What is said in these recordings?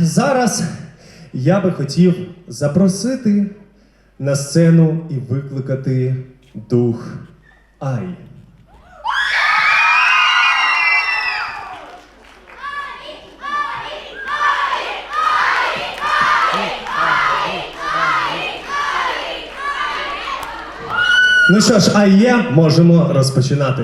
зараз я би хотів запросити на сцену і викликати дух Ай. Ну що ж, а є, можемо розпочинати.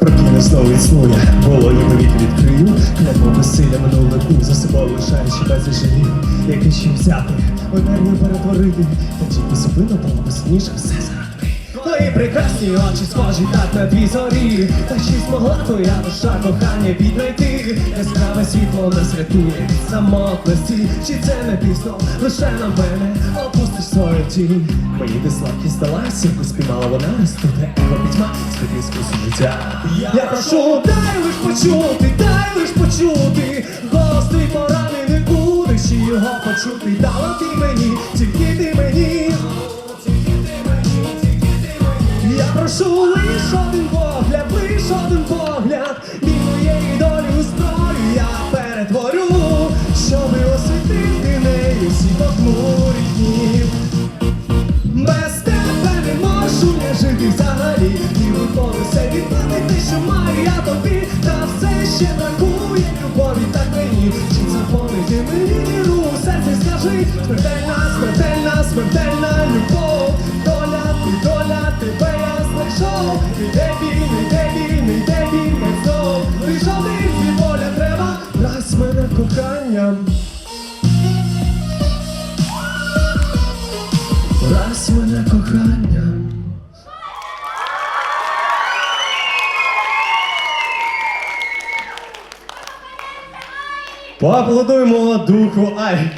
Прокине знову існує, вологі повіки відкрию, клятво безсилля минулих днів за собою лишаючи без жалів, який ще взяти, одне не перетворити, та тільки зупину було сильніше? Все заради. Твої прекрасні очі схожі так на зорі, та чи змогла твоя душа кохання віднайти, яскраве світло нас рятує від самотності, чи це не пісно, лише на мене опустиш свою тінь. Мені ти слабкість здалася, яку спіймала вона, студе його пітьма, спосіб життя. Я прошу, дай лиш почути, дай лиш почути, голос твій поранений будеш і його почути, дала ти мені, тільки ти прошу лиш один погляд, лиш один погляд, і моєї долі у зброю я перетворю, щоби освітити нею всі похмурі дні. Без тебе не можу я жити взагалі, і виходить все віддати те, що маю я тобі, та все ще бракує любові, так мені, чи заповнити мені віру у серці скажи, смертельна, біль, іде біль, іде біль, як знов, твій воля треба, раз мене коханням. Раз мене коханням. Поаплодуємо духу Ай.